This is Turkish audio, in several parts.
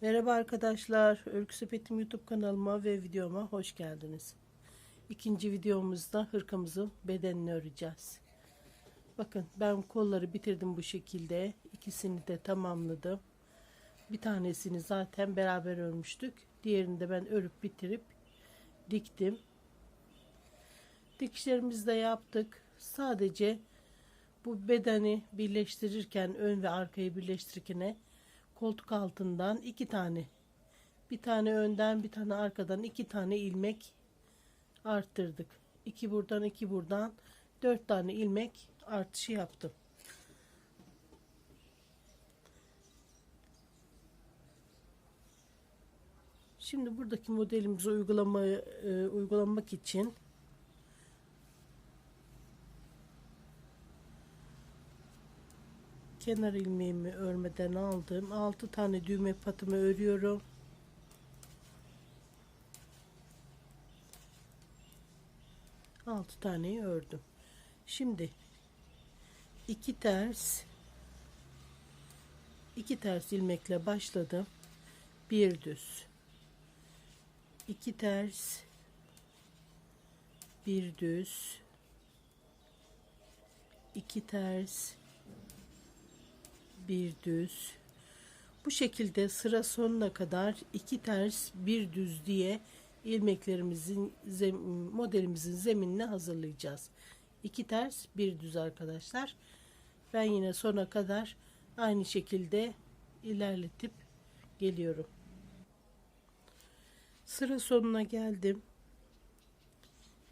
Merhaba arkadaşlar. Örgü Sepetim YouTube kanalıma ve videoma hoş geldiniz. İkinci videomuzda hırkamızın bedenini öreceğiz. Bakın ben kolları bitirdim bu şekilde. İkisini de tamamladım. Bir tanesini zaten beraber örmüştük. Diğerini de ben örüp bitirip diktim. Dikişlerimizi de yaptık. Sadece bu bedeni birleştirirken ön ve arkayı birleştirirken koltuk altından iki tane bir tane önden bir tane arkadan iki tane ilmek arttırdık. İki buradan iki buradan dört tane ilmek artışı yaptım. Şimdi buradaki modelimizi uygulamayı e, uygulamak için kenar ilmeğimi örmeden aldım. 6 tane düğme patımı örüyorum. Altı taneyi ördüm. Şimdi iki ters iki ters ilmekle başladım. Bir düz. iki ters bir düz iki ters bir düz bu şekilde sıra sonuna kadar iki ters bir düz diye ilmeklerimizin modelimizin zeminini hazırlayacağız. İki ters bir düz arkadaşlar. Ben yine sona kadar aynı şekilde ilerletip geliyorum. Sıra sonuna geldim.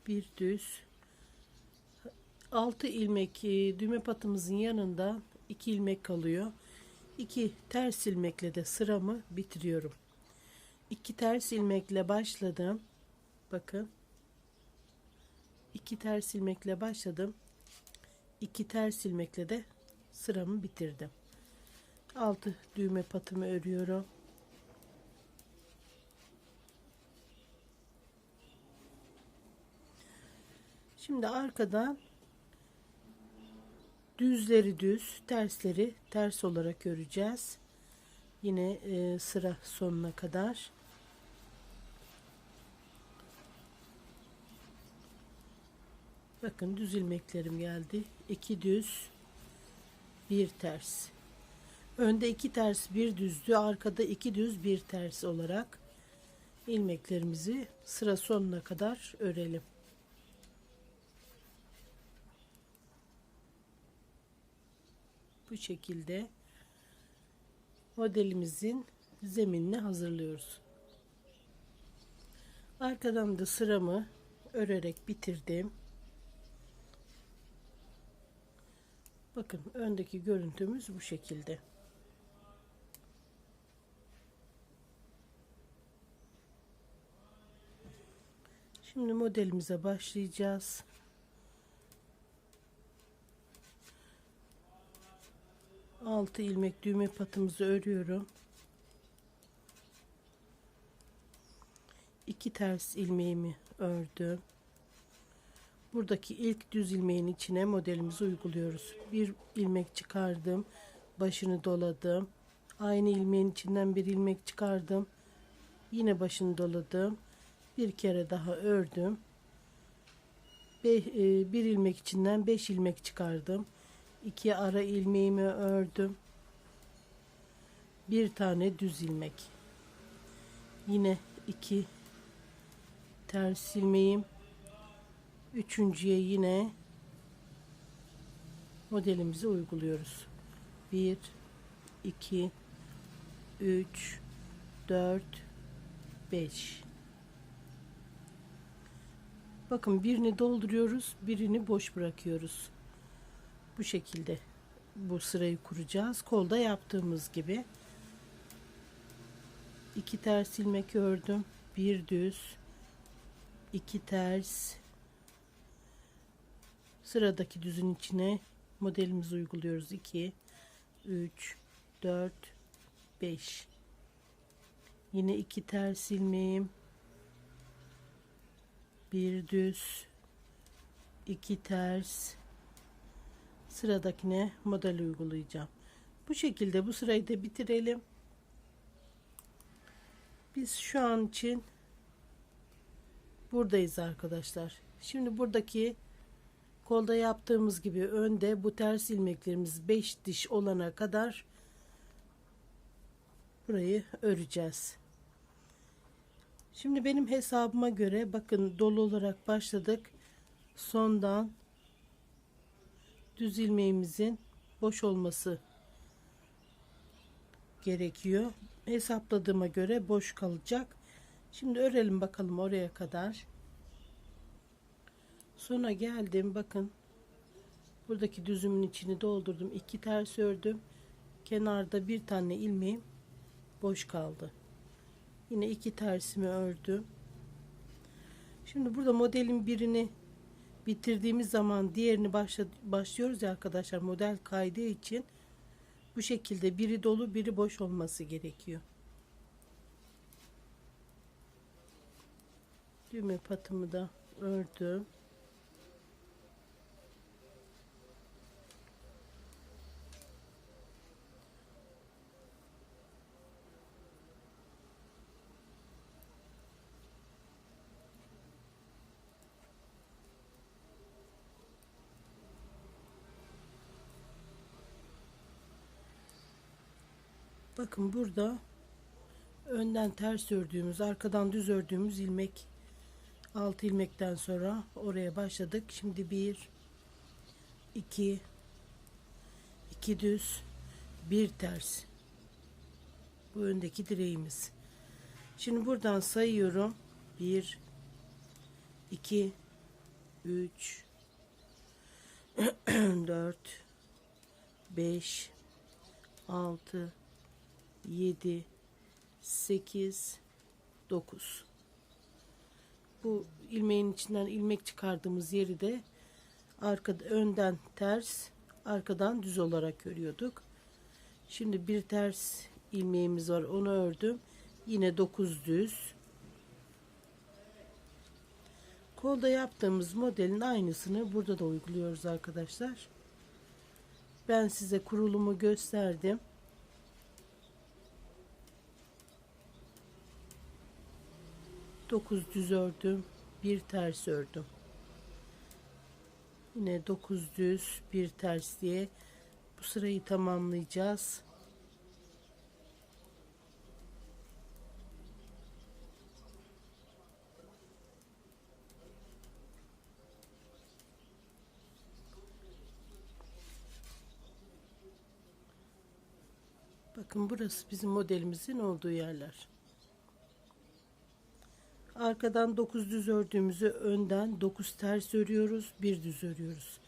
Bir düz. Altı ilmek e, düğme patımızın yanında 2 ilmek kalıyor. 2 ters ilmekle de sıramı bitiriyorum. 2 ters ilmekle başladım. Bakın. 2 ters ilmekle başladım. 2 ters ilmekle de sıramı bitirdim. 6 düğme patımı örüyorum. Şimdi arkadan düzleri düz, tersleri ters olarak öreceğiz. Yine e, sıra sonuna kadar. Bakın düz ilmeklerim geldi. İki düz, bir ters. Önde iki ters, bir düzdü. Arkada iki düz, bir ters olarak ilmeklerimizi sıra sonuna kadar örelim. Bu şekilde modelimizin zeminini hazırlıyoruz. Arkadan da sıramı örerek bitirdim. Bakın öndeki görüntümüz bu şekilde. Şimdi modelimize başlayacağız. 6 ilmek düğme patımızı örüyorum. 2 ters ilmeğimi ördüm. Buradaki ilk düz ilmeğin içine modelimizi uyguluyoruz. Bir ilmek çıkardım. Başını doladım. Aynı ilmeğin içinden bir ilmek çıkardım. Yine başını doladım. Bir kere daha ördüm. E, bir ilmek içinden 5 ilmek çıkardım iki ara ilmeğimi ördüm. Bir tane düz ilmek. Yine iki ters ilmeğim. Üçüncüye yine modelimizi uyguluyoruz. 1 2 3 4 5 bakın birini dolduruyoruz birini boş bırakıyoruz bu şekilde bu sırayı kuracağız. Kolda yaptığımız gibi. iki ters ilmek ördüm. Bir düz. iki ters. Sıradaki düzün içine modelimizi uyguluyoruz. 2 3 4 5 Yine iki ters ilmeğim. Bir düz. iki ters sıradakine model uygulayacağım. Bu şekilde bu sırayı da bitirelim. Biz şu an için buradayız arkadaşlar. Şimdi buradaki kolda yaptığımız gibi önde bu ters ilmeklerimiz 5 diş olana kadar burayı öreceğiz. Şimdi benim hesabıma göre bakın dolu olarak başladık. Sondan düz ilmeğimizin boş olması gerekiyor. Hesapladığıma göre boş kalacak. Şimdi örelim bakalım oraya kadar. Sonra geldim bakın. Buradaki düzümün içini doldurdum. iki ters ördüm. Kenarda bir tane ilmeğim boş kaldı. Yine iki tersimi ördüm. Şimdi burada modelin birini bitirdiğimiz zaman diğerini başlıyoruz ya arkadaşlar model kaydığı için bu şekilde biri dolu biri boş olması gerekiyor. Düğme patımı da ördüm. Bakın burada önden ters ördüğümüz, arkadan düz ördüğümüz ilmek 6 ilmekten sonra oraya başladık. Şimdi 1 2 2 düz, bir ters. Bu öndeki direğimiz. Şimdi buradan sayıyorum. 1 2 3 4 5 6 7 8 9 bu ilmeğin içinden ilmek çıkardığımız yeri de arkada önden ters arkadan düz olarak örüyorduk şimdi bir ters ilmeğimiz var onu ördüm. Yine 9 düz. Kolda yaptığımız modelin aynısını burada da uyguluyoruz arkadaşlar. Ben size kurulumu gösterdim 9 düz ördüm bir ters ördüm yine 9 düz bir ters diye bu sırayı tamamlayacağız Bakın burası bizim modelimizin olduğu yerler. Arkadan 9 düz ördüğümüzü önden 9 ters örüyoruz. Bir düz örüyoruz.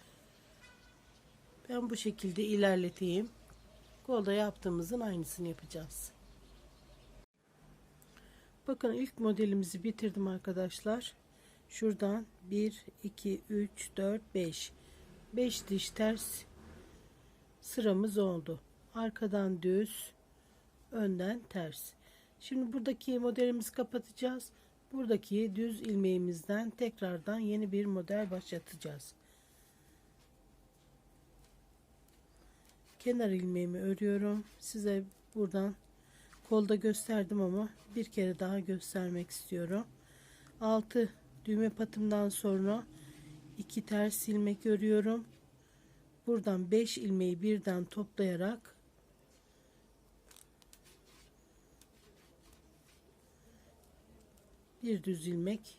Ben bu şekilde ilerleteyim. Kolda yaptığımızın aynısını yapacağız. Bakın ilk modelimizi bitirdim arkadaşlar. Şuradan 1, 2, 3, 4, 5. 5 diş ters sıramız oldu. Arkadan düz, önden ters. Şimdi buradaki modelimizi kapatacağız. Buradaki düz ilmeğimizden tekrardan yeni bir model başlatacağız. Kenar ilmeğimi örüyorum. Size buradan kolda gösterdim ama bir kere daha göstermek istiyorum. 6 düğme patımdan sonra 2 ters ilmek örüyorum. Buradan 5 ilmeği birden toplayarak bir düz ilmek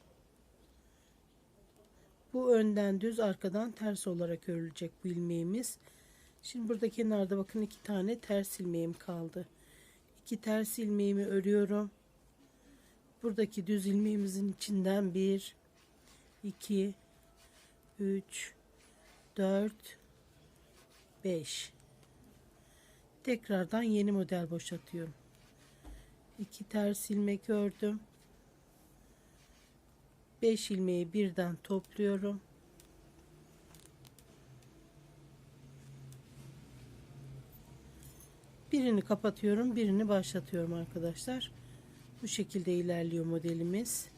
bu önden düz arkadan ters olarak örülecek bu ilmeğimiz. Şimdi burada kenarda bakın iki tane ters ilmeğim kaldı. İki ters ilmeğimi örüyorum. Buradaki düz ilmeğimizin içinden bir iki üç dört beş. Tekrardan yeni model boşaltıyorum. İki ters ilmek ördüm 5 ilmeği birden topluyorum. Birini kapatıyorum, birini başlatıyorum arkadaşlar. Bu şekilde ilerliyor modelimiz.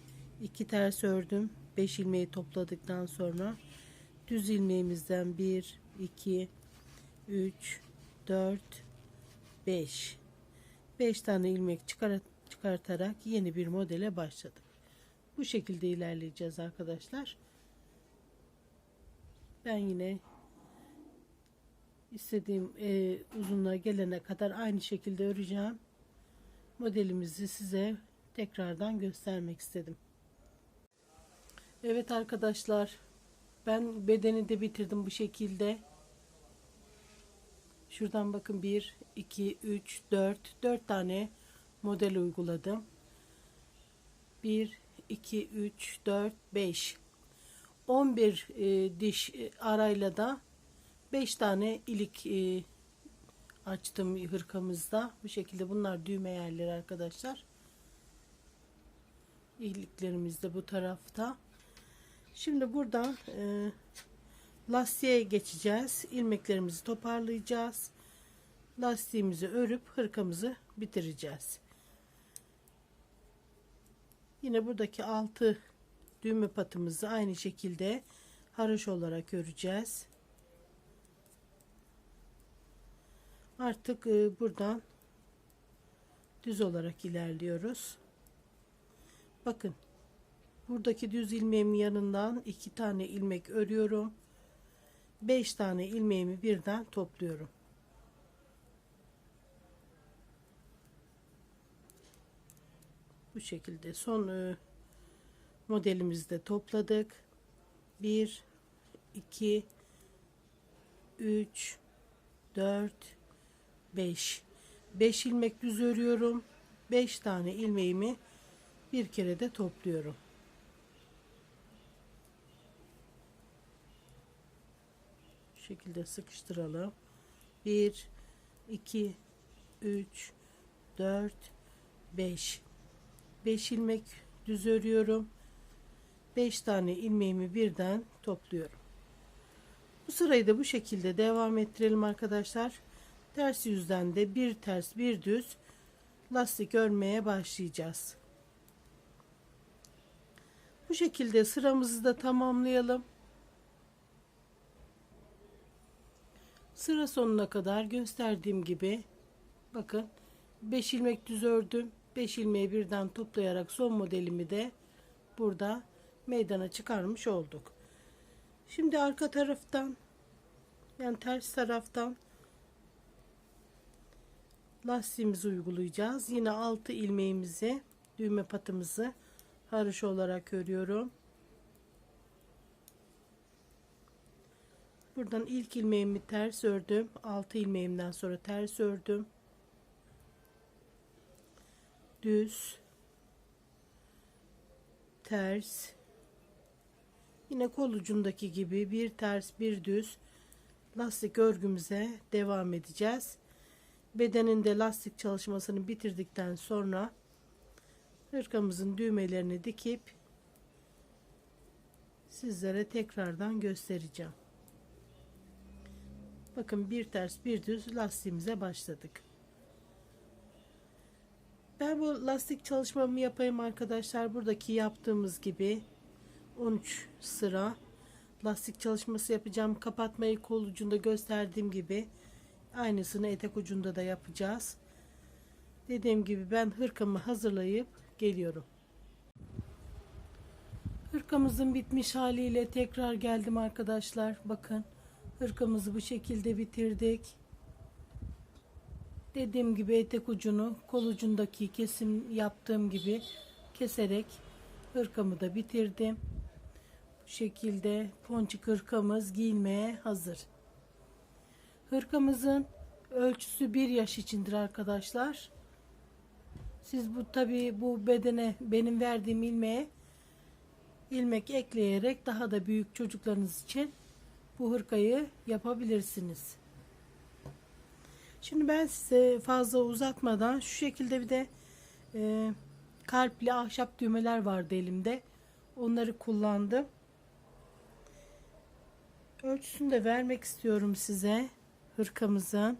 2 ters ördüm. 5 ilmeği topladıktan sonra düz ilmeğimizden 1 2 3 4 5 5 tane ilmek çıkar çıkartarak yeni bir modele başladık. Bu şekilde ilerleyeceğiz arkadaşlar. Ben yine istediğim e, uzunluğa gelene kadar aynı şekilde öreceğim. Modelimizi size tekrardan göstermek istedim. Evet arkadaşlar ben bedeni de bitirdim bu şekilde. Şuradan bakın 1, 2, 3, 4, 4 tane model uyguladım. 1, 2, 3, 4, 5. 11 e, diş e, arayla da 5 tane ilik e, açtım hırkamızda. Bu şekilde bunlar düğme yerleri arkadaşlar. İliklerimiz de bu tarafta. Şimdi buradan e, lastiğe geçeceğiz. İlmeklerimizi toparlayacağız. Lastiğimizi örüp hırkamızı bitireceğiz. Yine buradaki altı düğme patımızı aynı şekilde haroş olarak öreceğiz. Artık e, buradan düz olarak ilerliyoruz. Bakın buradaki düz ilmeğimin yanından iki tane ilmek örüyorum. Beş tane ilmeğimi birden topluyorum. Bu şekilde son e, modelimizi de topladık. 1 2 3 4 5 5 ilmek düz örüyorum. 5 tane ilmeğimi bir kere de topluyorum. Şu şekilde sıkıştıralım. 1 2 3 4 5 5 ilmek düz örüyorum. 5 tane ilmeğimi birden topluyorum. Bu sırayı da bu şekilde devam ettirelim arkadaşlar. Ters yüzden de bir ters bir düz lastik örmeye başlayacağız. Bu şekilde sıramızı da tamamlayalım. Sıra sonuna kadar gösterdiğim gibi bakın 5 ilmek düz ördüm. 5 ilmeği birden toplayarak son modelimi de burada meydana çıkarmış olduk. Şimdi arka taraftan yani ters taraftan lastiğimizi uygulayacağız. Yine 6 ilmeğimizi düğme patımızı haroşa olarak örüyorum. Buradan ilk ilmeğimi ters ördüm. 6 ilmeğimden sonra ters ördüm. Düz. Ters. Yine kol ucundaki gibi bir ters bir düz lastik örgümüze devam edeceğiz. Bedeninde lastik çalışmasını bitirdikten sonra hırkamızın düğmelerini dikip sizlere tekrardan göstereceğim. Bakın bir ters bir düz lastiğimize başladık. Ben bu lastik çalışmamı yapayım arkadaşlar. Buradaki yaptığımız gibi 13 sıra lastik çalışması yapacağım. Kapatmayı kol ucunda gösterdiğim gibi aynısını etek ucunda da yapacağız. Dediğim gibi ben hırkamı hazırlayıp geliyorum. Hırkamızın bitmiş haliyle tekrar geldim arkadaşlar. Bakın hırkamızı bu şekilde bitirdik. Dediğim gibi etek ucunu kol ucundaki kesim yaptığım gibi keserek hırkamı da bitirdim. Bu şekilde ponçik hırkamız giyilmeye hazır. Hırkamızın ölçüsü bir yaş içindir arkadaşlar. Siz bu tabi bu bedene benim verdiğim ilmeğe ilmek ekleyerek daha da büyük çocuklarınız için bu hırkayı yapabilirsiniz. Şimdi ben size fazla uzatmadan şu şekilde bir de e, kalpli ahşap düğmeler vardı elimde. Onları kullandım. Ölçüsünü de vermek istiyorum size hırkamızın.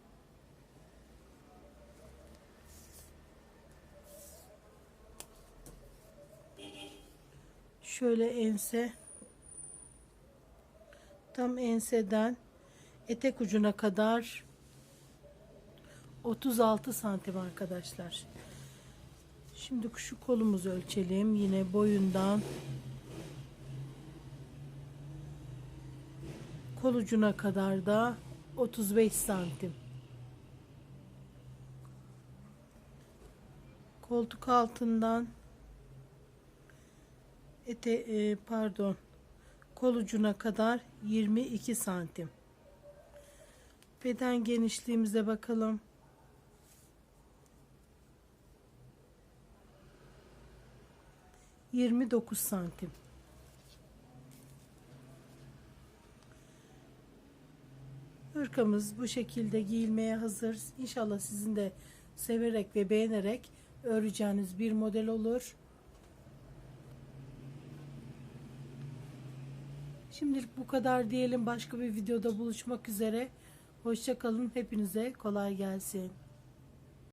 Şöyle ense tam enseden etek ucuna kadar 36 santim arkadaşlar. Şimdi şu kolumuzu ölçelim. Yine boyundan kol ucuna kadar da 35 santim. Koltuk altından ete e, pardon kol ucuna kadar 22 santim. Beden genişliğimize bakalım. Yirmi dokuz santim. Hırkamız bu şekilde giyilmeye hazır. İnşallah sizin de severek ve beğenerek öreceğiniz bir model olur. Şimdilik bu kadar diyelim. Başka bir videoda buluşmak üzere. Hoşçakalın. Hepinize kolay gelsin.